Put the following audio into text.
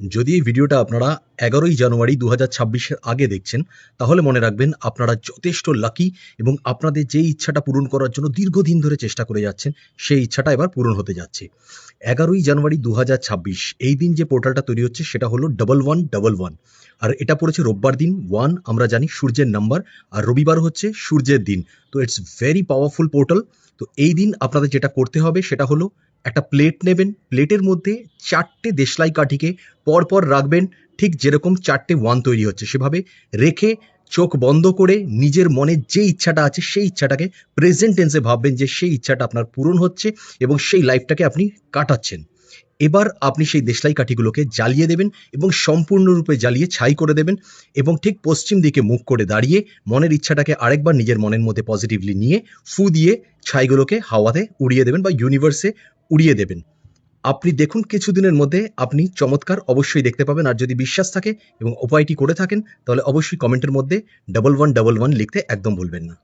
যদি এই ভিডিওটা আপনারা এগারোই জানুয়ারি দু হাজার আগে দেখছেন, তাহলে মনে রাখবেন আপনারা যথেষ্ট লাকি এবং আপনাদের যে ইচ্ছাটা পূরণ করার জন্য দীর্ঘদিন ধরে চেষ্টা করে যাচ্ছেন, সেই ইচ্ছাটা এবার পূরণ হতে যাচ্ছে। এগারোই জানুয়ারি দু হাজার ছাব্বিশ, এই দিন যে পোর্টালটা তৈরি হচ্ছে সেটা হলো ডবল ওয়ান ডবল ওয়ান আর এটা পড়েছে রোববার দিন ওয়ান আমরা জানি সূর্যের নাম্বার আর রবিবার হচ্ছে সূর্যের দিন। তো ইটস ভেরি পাওয়ারফুল পোর্টাল তো এই দিন আপনাদের যেটা করতে হবে সেটা হলো একটা প্লেট নেবেন। প্লেটের মধ্যে চারটে দেশলাই কাঠিকে পরপর রাখবেন। ঠিক যেরকম চারটে ওয়ান তৈরি হচ্ছে। সেভাবে রেখে চোখ বন্ধ করে নিজের মনে যে ইচ্ছাটা আছে সেই ইচ্ছাটাকে প্রেজেন্ট টেন্সে ভাববেন যে সেই ইচ্ছাটা আপনার পূরণ হচ্ছে এবং সেই লাইফটাকে আপনি কাটাচ্ছেন। এবার আপনি সেই দেশলাই কাঠিগুলোকে জ্বালিয়ে দেবেন এবং সম্পূর্ণরূপে জ্বালিয়ে ছাই করে দেবেন এবং ঠিক পশ্চিম দিকে মুখ করে দাঁড়িয়ে মনের ইচ্ছাটাকে আরেকবার নিজের মনের মধ্যে পজিটিভলি নিয়ে ফু দিয়ে ছাইগুলোকে হাওয়াতে উড়িয়ে দেবেন বা ইউনিভার্সে উড়িয়ে দেবেন। আপনি দেখুন কিছুদিনের মধ্যে আপনি চমৎকার অবশ্যই দেখতে পাবেন। আর যদি বিশ্বাস থাকে এবং উপায়টি করে থাকেন, তাহলে অবশ্যই কমেন্টের মধ্যে ডবল ওয়ান ডাবল ওয়ান লিখতে একদম ভুলবেন না।